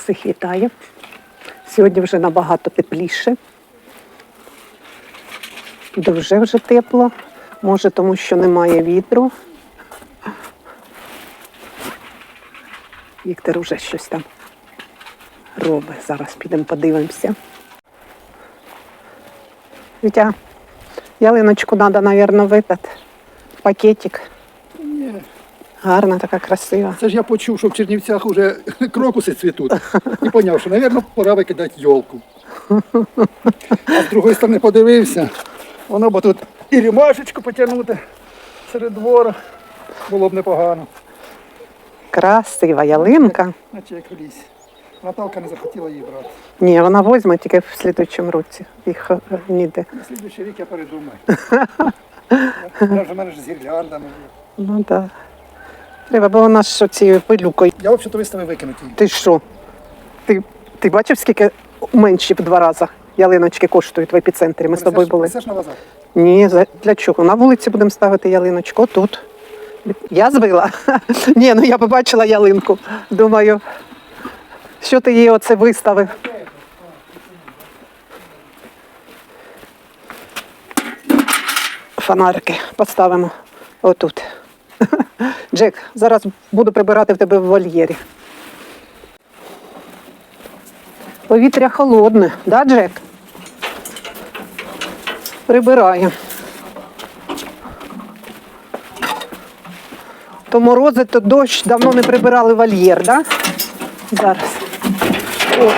Всіх вітаю. Сьогодні вже набагато тепліше. Дуже вже тепло. Може, тому що немає вітру. Віктор уже щось там робить. Зараз підемо подивимося. Вітя, ялиночку треба, мабуть, в пакетик. Гарна, така красива. Це ж я почув, що в Чернівцях вже крокуси цвітуть. І поняв, що, мабуть, пора викидати йолку. А з другої сторони подивився, воно б тут і рімашечку потягнути серед двора. Було б непогано. Красива ялинка. Наче як в лісі. Наталка не захотіла її брати. Ні, вона возьме тільки в слідуючому році. Їх е, ніде. На слідуючий рік я передумаю. Я ж у мене ж з гірляндами. Ну так. Да. Треба, бо вона ж цією пилюкою. Я взагалі виставив викинути. Ти що? Ти, ти бачив, скільки менші в два рази ялиночки коштують в епіцентрі? Ми з тобою були. Несеш на базар? Ні, за- для чого? На вулиці будемо ставити ялиночку. Тут. Я збила? Ні, ну я побачила ялинку. Думаю, що ти її оце виставив? Фонарики поставимо отут. Джек, зараз буду прибирати в тебе в вольєрі. Повітря холодне, да, Джек? Прибираємо. То морози, то дощ, давно не прибирали вольєр, да? Зараз. О.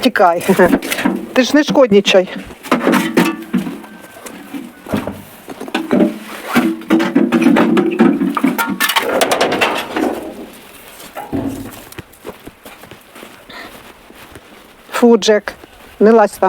Тікай. Ти ж не шкоднічай. Фу, Джек, не лазь.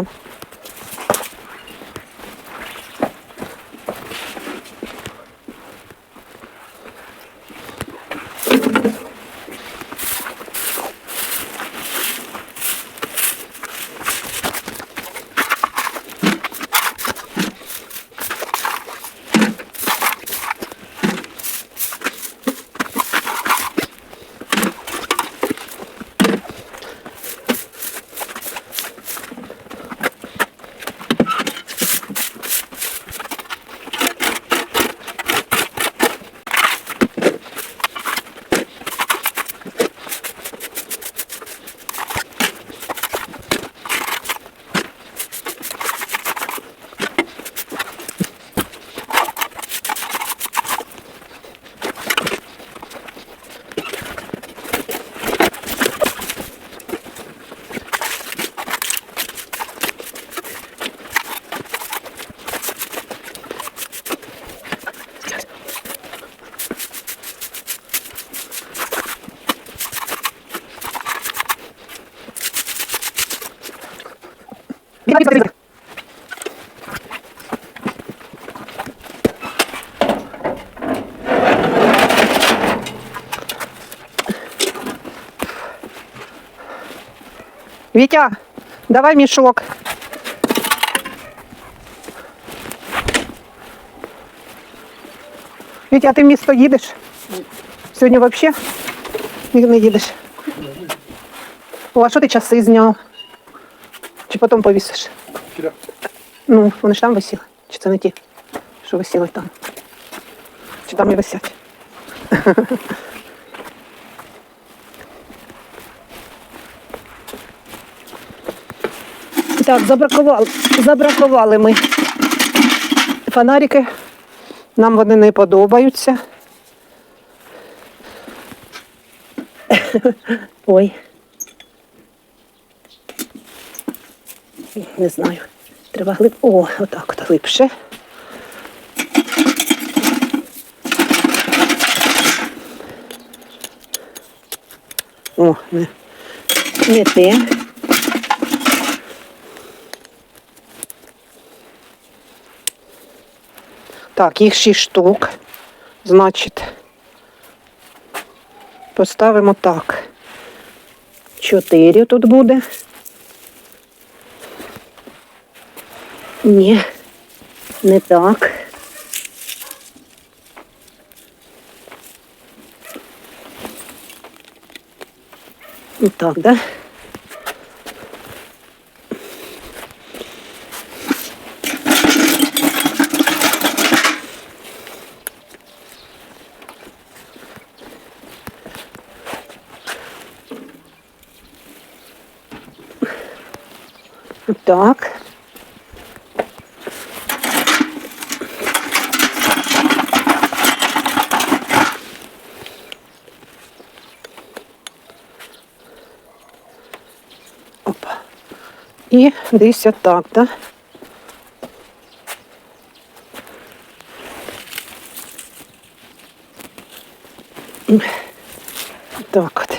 Вітя, давай мішок. Вітя, а ти в місто їдеш? Сьогодні взагалі не їдеш. О, а що ти часи зняв? Чи потім повісиш? Ну, вони ж там висіли. Чи це не ті, що висіли там? Чи там і висять? Так, забракували, забракували ми фонарики. Нам вони не подобаються. Ой. Не знаю. Треба глиб. О, отак от глибше. О, не, не те. Так, їх 6 штук. Значить, поставимо так. 4 тут буде. Ні, не так. Ну так, да? І десь отак, да? Так от.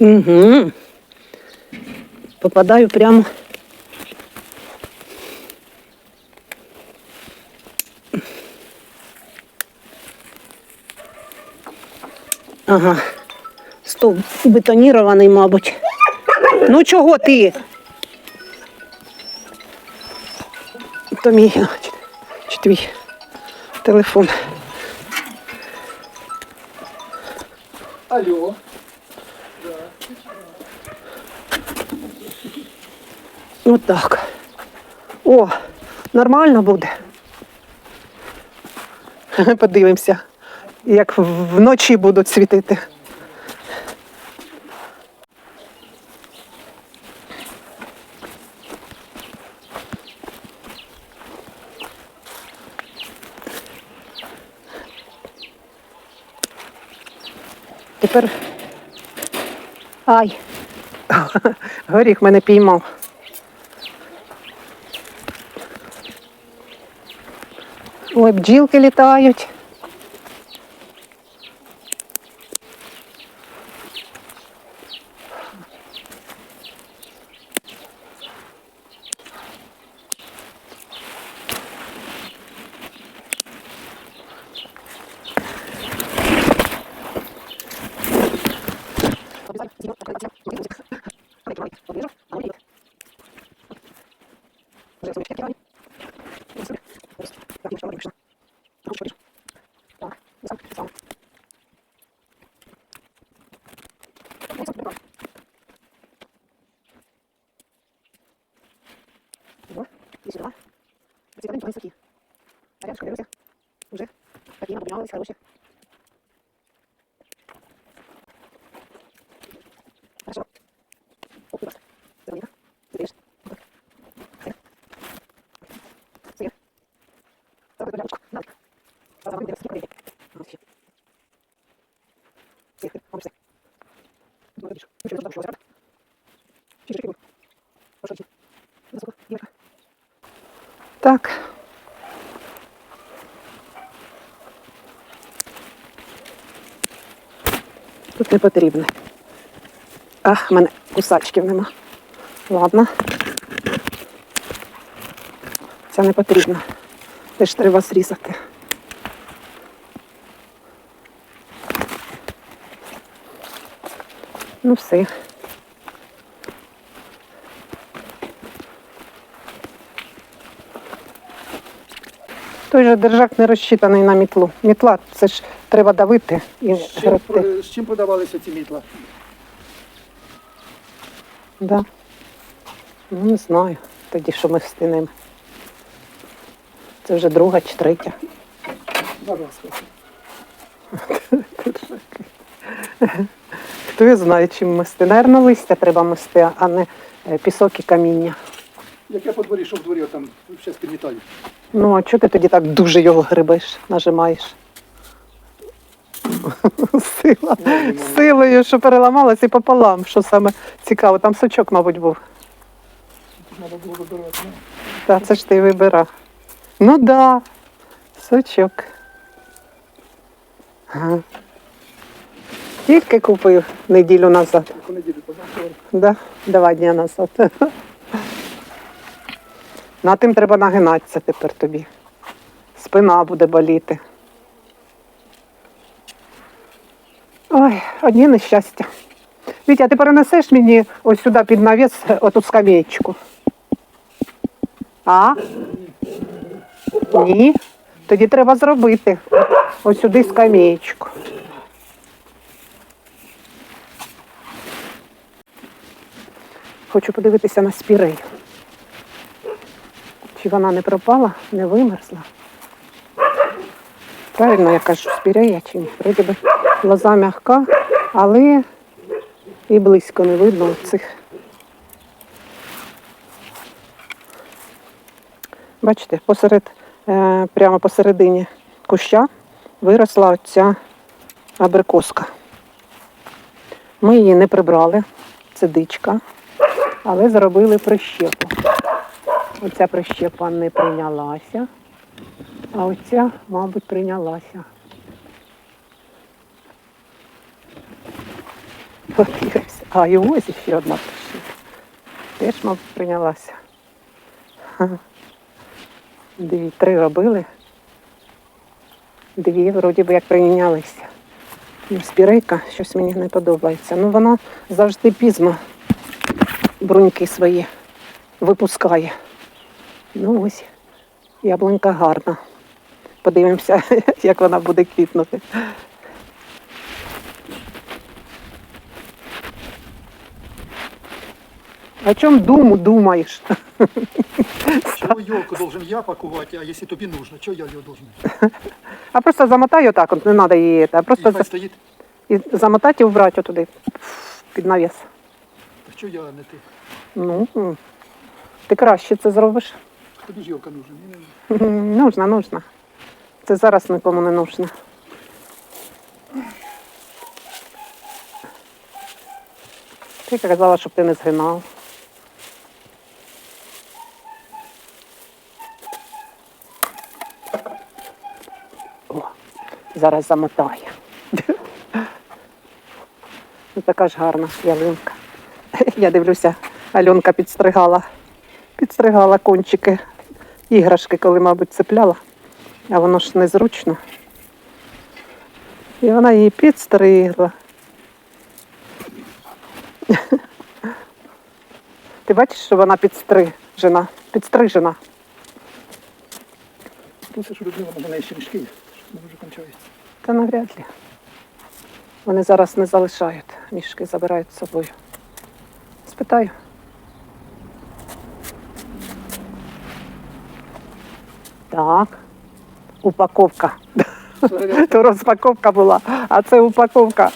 Угу. Попадаю прямо. Ага. Стовп бетонірований, мабуть. Ну чого ти? То мій чи твій телефон. Алло. Отак. О, нормально буде. Подивимося, як вночі будуть світити. Тепер Ай, горіх мене піймав. Ой, бджілки літають. Так. Тут не потрібно. Ах, в мене кусачків нема. Ладно. Це не потрібно. Теж треба зрізати. Ну все. Той же держак не розчитаний на мітлу. Мітла це ж треба давити і З чим, гребти. з чим подавалися ці мітла? Да. Ну, не знаю. Тоді що ми встигнемо. Це вже друга чи третя. Хто його знає, чим мести. Наверно, листя треба мести, а не е, пісок і каміння. Як я по дворі, що в дворі, там зараз підмітаю. Ну, а чого ти тоді так дуже його грибеш, нажимаєш? Сила. Силою, що переламалась і пополам, що саме цікаво. Там сучок, мабуть, був. Треба було вибирати. ну. Так, це ж ти вибирав. Ну да, сучок. Ага. Тільки купив неділю назад. Позавчора. Да? Два дні назад. На тим треба нагинатися тепер тобі. Спина буде боліти. Ой, одні нещастя. Вітя, ти перенесеш мені ось сюди під навіс оту скамеєчку? А? Ні. Тоді треба зробити ось сюди скамеєчку. Хочу подивитися на спірей. Чи вона не пропала, не вимерзла? Правильно я кажу, спірея чи ні? Вроді би лоза м'яка, але і близько не видно цих. Бачите, посеред, е, прямо посередині куща виросла оця абрикоска. Ми її не прибрали, це дичка, але зробили прищепу. Оця прищепа не прийнялася, а оця, мабуть, прийнялася. А, і ось ще одна прищепа. Теж, мабуть, прийнялася. Дві, три робили. Дві, вроді би, як прийнялися. Спірейка щось мені не подобається. Ну, вона завжди пізно бруньки свої випускає. Ну ось, яблунька гарна. Подивимося, як вона буде квітнути. О чому думу думаєш? Чому елку должен я пакувати, а якщо тобі нужно, чого я його должен? А просто замотай отак, от не треба її. А І просто хай за- стоїть, і замотати і вбрати отуди під навіс. так чого я не ти? Ну, ти краще це зробиш. Тобі елка нужна. Нужна. Нужно. Це зараз нікому не нужно. Ти казала, щоб ти не згинав. О, зараз замотає. Ну, така ж гарна ялинка. Я дивлюся, Альонка підстригала. Підстригала кончики іграшки, коли, мабуть, цепляла, а воно ж незручно. І вона її підстригла. Ти бачиш, що вона підстрижена, підстрижена. Ну, це ж Людмила, може, неї ще мішки що вже кончається. Та навряд ли. Вони зараз не залишають, мішки забирають з собою. Спитаю. Так. Упаковка. То розпаковка була, а це упаковка.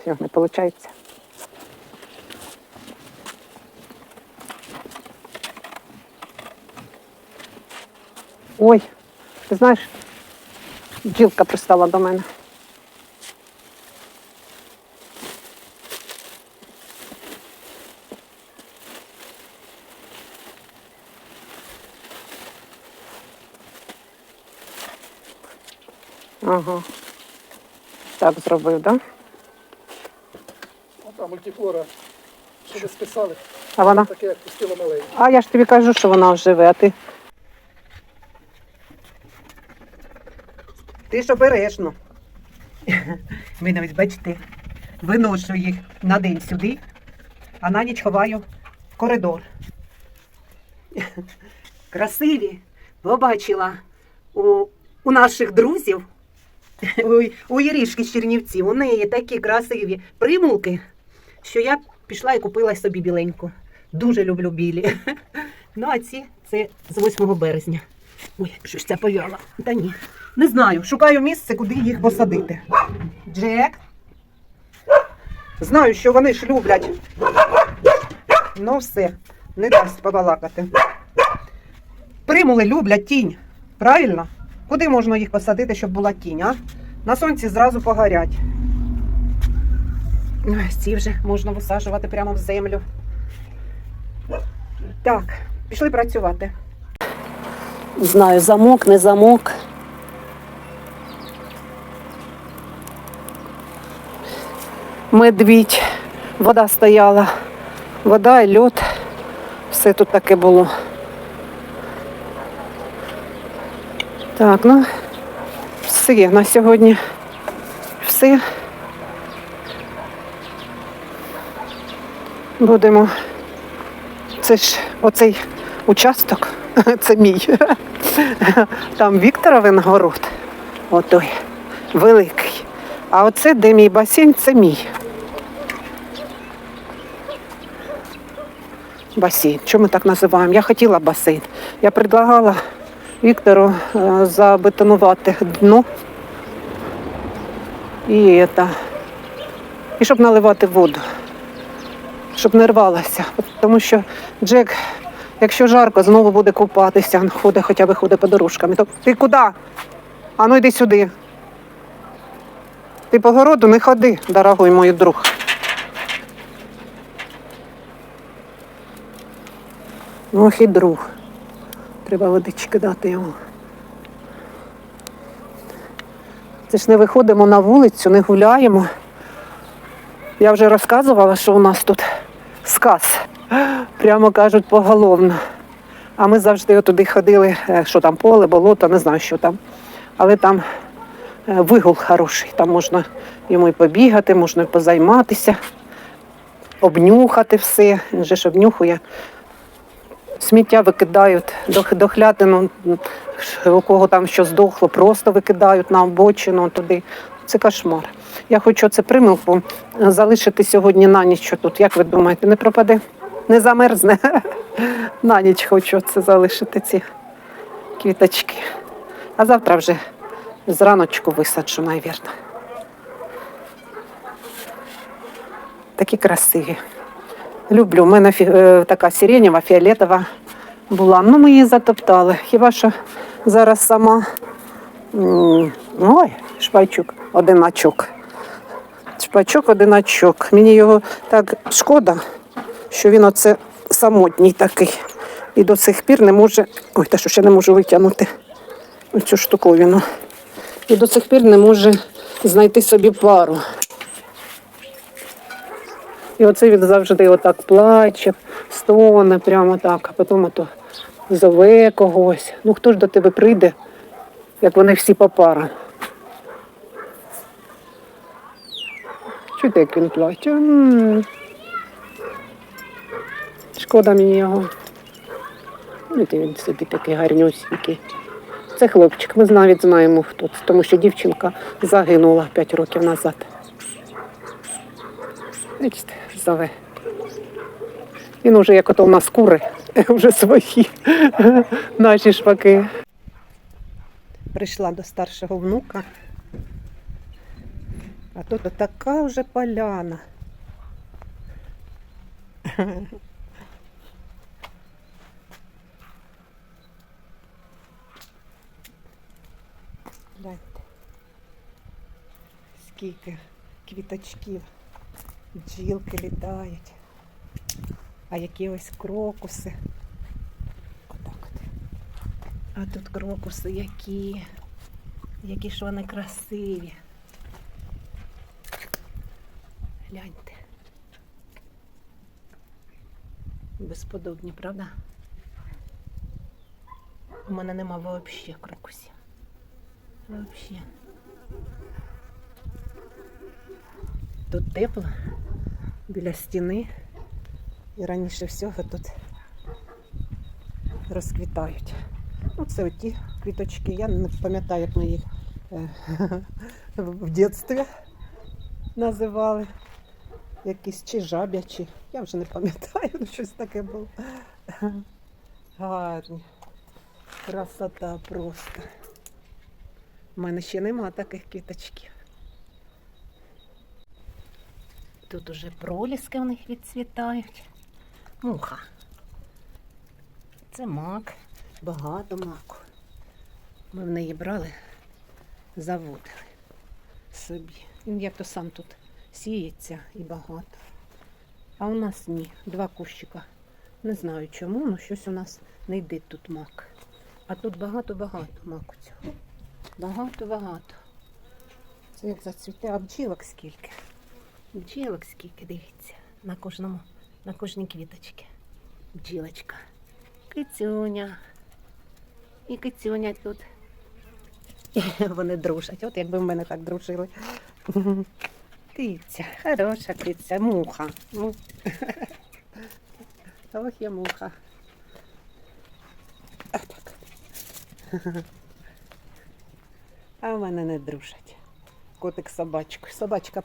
Все, не виходить. Ой, ти знаєш, бджілка пристала до мене. Ага. Так зробив, так? Да? Ота мультифлора, що ви списали, А вона. таке як пустила маленьке. А я ж тобі кажу, що вона живе, а ти. Ти ж обережно. Ми навіть бачите, виношу їх на день сюди, а на ніч ховаю в коридор. Красиві. Побачила у, у наших друзів, у, у Ірішки з Чернівців, у неї такі красиві примулки, що я пішла і купила собі біленьку. Дуже люблю білі. Ну, а ці це з 8 березня. Ой, що ж це пов'яла? Та ні. Не знаю. Шукаю місце, куди їх посадити. Джек. Знаю, що вони ж люблять. Ну, все, не дасть побалакати. Примули люблять тінь. Правильно? Куди можна їх посадити, щоб була тінь, а? На сонці зразу погорять. Ой, Ці вже можна висаджувати прямо в землю. Так, пішли працювати. Знаю, замок, не замок. Медвідь, вода стояла, вода і льод. Все тут таке було. Так, ну, все на сьогодні. Все. Будемо. Це ж оцей участок, це мій. Там Вікторовин город. Отой великий. А оце, де мій басейн, це мій. Басейн. Чому ми так називаємо? Я хотіла басейн. Я предлагала Віктору е, забетонувати дно і, это, і щоб наливати воду, щоб не рвалося. Тому що Джек, якщо жарко, знову буде купатися, ходить, хоча б ходить по дорожкам. І То, ти куди? А ну йди сюди. Ти по городу не ходи, дорогой мій друг. Ох і друг. Треба водички дати йому. Це ж не виходимо на вулицю, не гуляємо. Я вже розказувала, що у нас тут сказ. Прямо кажуть, поголовно. А ми завжди туди ходили, е, що там поле, болото, не знаю, що там. Але там е, вигул хороший. Там можна йому і побігати, можна і позайматися, обнюхати все. Він же ж обнюхує. Сміття викидають, дох- дохлятину, у кого там що здохло, просто викидають на обочину туди. Це кошмар. Я хочу це примилку залишити сьогодні на ніч тут. Як ви думаєте, не пропаде? Не замерзне? На ніч хочу це залишити ці квіточки. А завтра вже зраночку висаджу, мабуть. Такі красиві. Люблю. У мене е, така сиренєва, фіолетова була. Ну, ми її затоптали. Хіба що зараз сама. Ой, шпачок, одиначок. Шпачок, одиначок. Мені його так шкода, що він оце самотній такий. І до сих пір не може. Ой, та що ще не можу витягнути оцю штуковину. І до сих пір не може знайти собі пару. І оце він завжди отак плаче, стоне прямо так, а потім ото зове когось. Ну хто ж до тебе прийде, як вони всі по парам? Чуєте, як він плаче? Шкода мені його. Ну, ти він собі такий гарнюсінький. Це хлопчик, ми навіть знаємо хто це, тому що дівчинка загинула 5 років назад. Бачите, зове. Він уже як ото у нас кури, вже свої наші шпаки. Прийшла до старшого внука. А тут така вже поляна. Гляньте. Скільки квіточків. Бджілки літають. А які ось крокуси. Отак от. А тут крокуси які. Які ж вони красиві. Гляньте. Безподобні, правда? У мене нема взагалі крокусів. Взагалі. Тут тепло біля стіни. І раніше всього тут розквітають. Ну, це оті квіточки. Я не пам'ятаю, як ми їх е, в дитинстві називали. Якісь чи жабячі. Я вже не пам'ятаю, ну, щось таке було. Гарні. Красота просто. У мене ще нема таких квіточків. Тут уже проліски в них відцвітають. Муха. Це мак, багато маку. Ми в неї брали, заводили собі. Він як то сам тут сіється і багато. А у нас ні, два кущика. Не знаю чому, але щось у нас не йде тут мак. А тут багато-багато маку цього. Багато-багато. Це як зацвіте, а бджілок скільки. Бджілок скільки дивіться. На кожному, на кожній квіточці. Бджілочка. Кицюня. І кицюня тут. Вони дружать. От якби в мене так дружили. Киця, хороша киця, муха. Ну. Ох, я муха. А так. А в мене не дружать. Котик з. Собачка б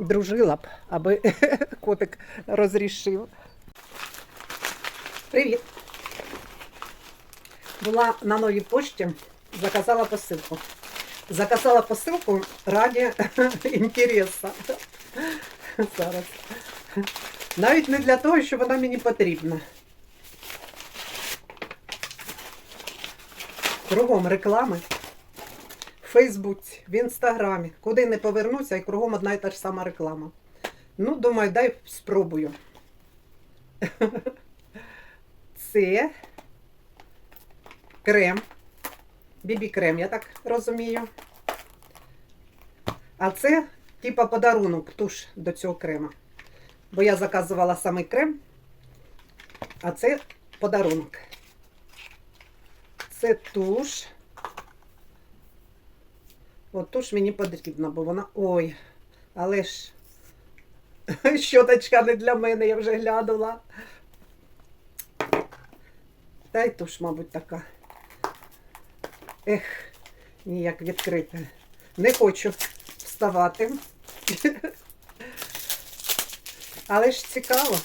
дружила б, аби котик розрішив. Привіт. Була на новій пошті, заказала посилку. Заказала посилку раді інтересу. Зараз. Навіть не для того, що вона мені потрібна. Кругом реклами. Фейсбуці, в Інстаграмі. Куди не повернуся, і кругом одна і та ж сама реклама. Ну, думаю, дай спробую. Це крем. Бібі-крем, я так розумію. А це типа подарунок туш до цього крема. Бо я заказувала саме крем, а це подарунок. Це туш. От туш мені потрібна, бо вона. Ой, але ж щоточка не для мене, я вже глянула. Та й туш, мабуть, така. Ех, ніяк відкрити. Не хочу вставати. Але ж цікаво.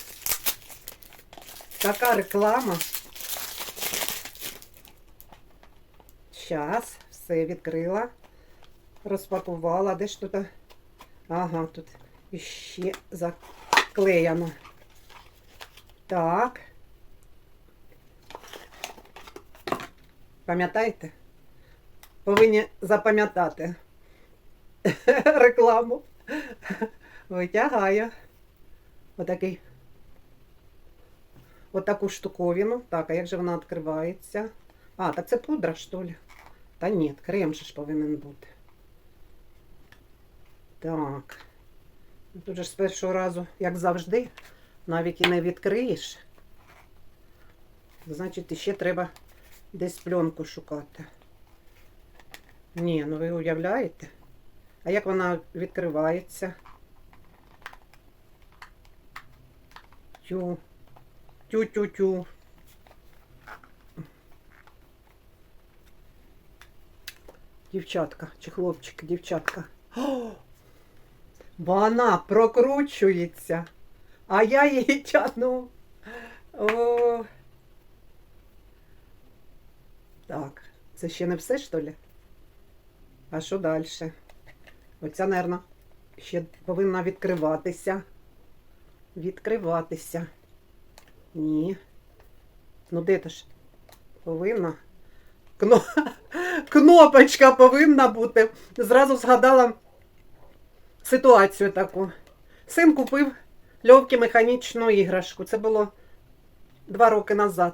Така реклама. Щас, все відкрила. Розпакувала. Де ж тут? Ага, тут іще заклеєно. Так. Пам'ятаєте? Повинні запам'ятати рекламу. Витягаю. Отакий. Отаку штуковину. Так, а як же вона відкривається? А, так це пудра, що ли? Та ні, крем же ж повинен бути. Так. Тут же з першого разу, як завжди, навіть і не відкриєш. Значить, ще треба десь пленку шукати. Ні, ну ви уявляєте? А як вона відкривається? Тю. Тю-тю-тю. Дівчатка чи хлопчик, дівчатка. О! Вона прокручується, а я її тягну. О. Так, це ще не все, що ли? А що далі? Оця, мабуть, ще повинна відкриватися. Відкриватися. Ні. Ну де то ж? Повинна. Кно... Кнопочка повинна бути. Зразу згадала ситуацію таку. Син купив льовки механічну іграшку. Це було два роки назад.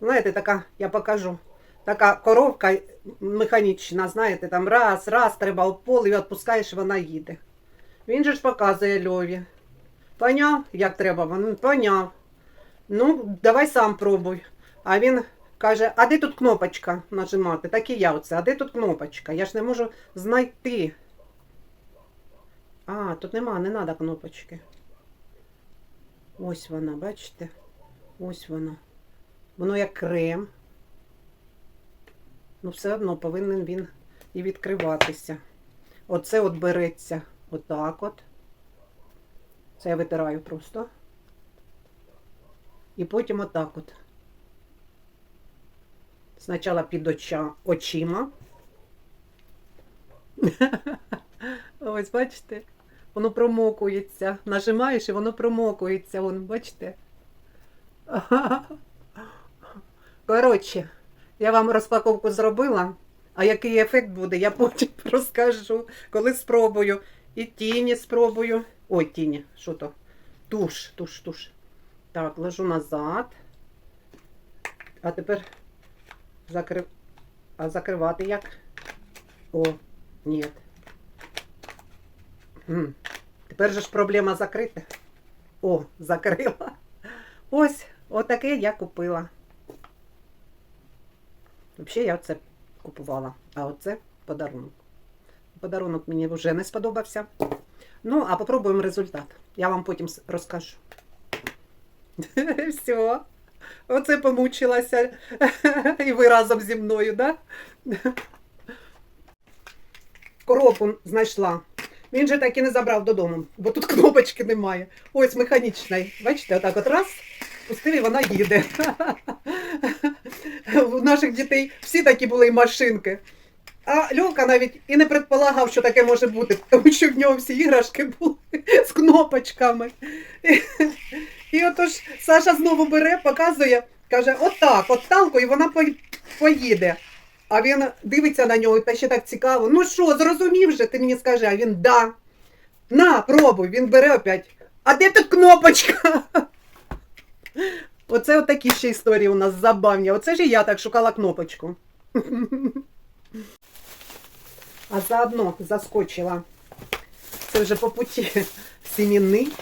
Знаєте, така, я покажу. Така коровка механічна, знаєте, там раз, раз, треба в поле і відпускаєш, вона їде. Він же ж показує Льові. Поняв, як треба? Він поняв. Ну, давай сам пробуй. А він каже, а де тут кнопочка нажимати? Так і я оце, а де тут кнопочка? Я ж не можу знайти. А, тут нема, не треба кнопочки. Ось вона, бачите? Ось вона. Воно як крем. Ну, все одно повинен він і відкриватися. Оце от береться отак от. Це я витираю просто. І потім отак от. Спочатку під оча, очима. Ось, бачите? Воно промокується. Нажимаєш і воно промокується. Вон, бачите? Коротше, я вам розпаковку зробила, а який ефект буде, я потім розкажу, коли спробую. І тіні спробую. Ой, тіні, що то? Туш, туш, туш. Так, ложу назад. А тепер закрив... А закривати як? О, ні. М. Тепер же ж проблема закрита. О, закрила. Ось, отаке я купила. Взагалі я це купувала, а оце подарунок. Подарунок мені вже не сподобався. Ну, а попробуємо результат. Я вам потім розкажу. Все. Оце помучилася. І ви разом зі мною, так? Да? Коробку знайшла. Він же так і не забрав додому, бо тут кнопочки немає. Ось механічний. Бачите, отак от раз, пустив і вона їде. У наших дітей всі такі були і машинки. А Льовка навіть і не предполагав, що таке може бути, тому що в нього всі іграшки були з кнопочками. І, отож Саша знову бере, показує, каже: отак, от талку, і вона поїде. А він дивиться на нього та ще так цікаво. Ну що, зрозумів же, ти мені скажи, а він да. На, пробуй, він бере опять. А де тут кнопочка? Оце отакі ще історії у нас забавні. Оце ж і я так шукала кнопочку. А заодно заскочила. Це вже по путі сімінний.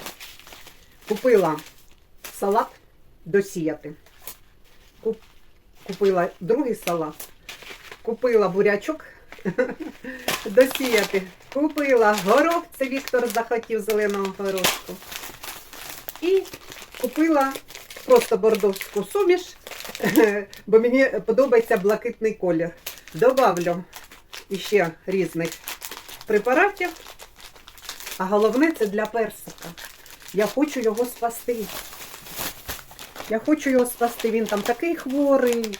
Купила салат досіяти. Куп- Купила другий салат. Купила бурячок досіяти. Купила горох, це Віктор захотів зеленого горошку. І купила просто бордовську суміш, бо мені подобається блакитний колір. Добавлю іще різних препаратів. А головне це для персика. Я хочу його спасти. Я хочу його спасти. Він там такий хворий.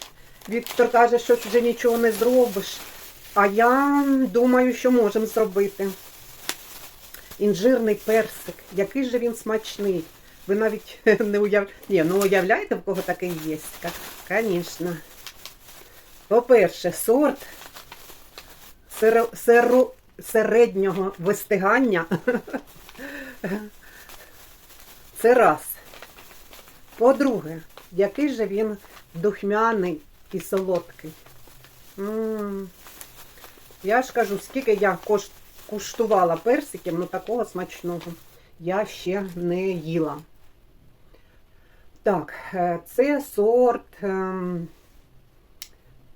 Віктор каже, що вже нічого не зробиш. А я думаю, що можемо зробити. Інжирний персик. Який же він смачний. Ви навіть не уяв... Ні, ну уявляєте, в кого такий є? Звісно. По-перше, сорт серо... серо- середнього вистигання. Це раз. По-друге, який же він духмяний і солодкий. М. Я ж кажу, скільки я кош... куштувала персиків, ну такого смачного я ще не їла. Так, е, це сорт. ем,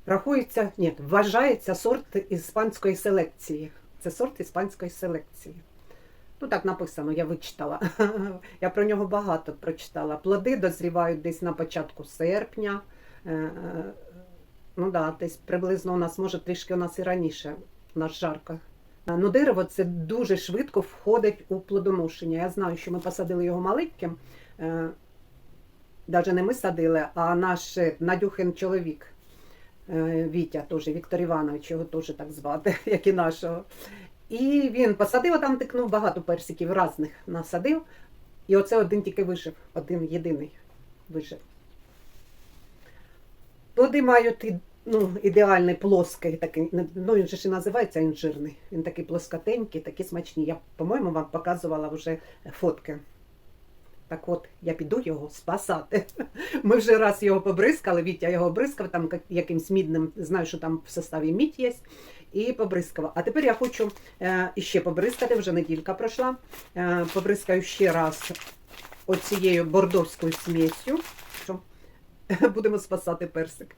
Рахується, ні, вважається сорт іспанської селекції. Це сорт іспанської селекції. Ну, так написано, я вичитала. Я про нього багато прочитала. Плоди дозрівають десь на початку серпня. Е, е, Ну да, десь приблизно у нас, може, трішки у нас і раніше, у нас жарко. Е, Ну, дерево це дуже швидко входить у плодоношення. Я знаю, що ми посадили його маленьким. Навіть не ми садили, а наш Надюхин чоловік. Вітя теж, Віктор Іванович, його теж так звати, як і нашого. І він посадив, а там тикнув багато персиків різних насадив. І оце один тільки вижив, один єдиний вижив. Плоди мають і- ну, ідеальний плоский, такий, ну він же і називається інжирний. Він такий плоскотенький, такі смачні. Я, по-моєму, вам показувала вже фотки. Так от, я піду його спасати. Ми вже раз його побризкали, Вітя його обризкав, там якимсь мідним, знаю, що там в составі мідь є, і побризкала. А тепер я хочу е, іще побризкати, вже неділька пройшла. Е, побризкаю ще раз оцією бордовською смісю, будемо спасати персик.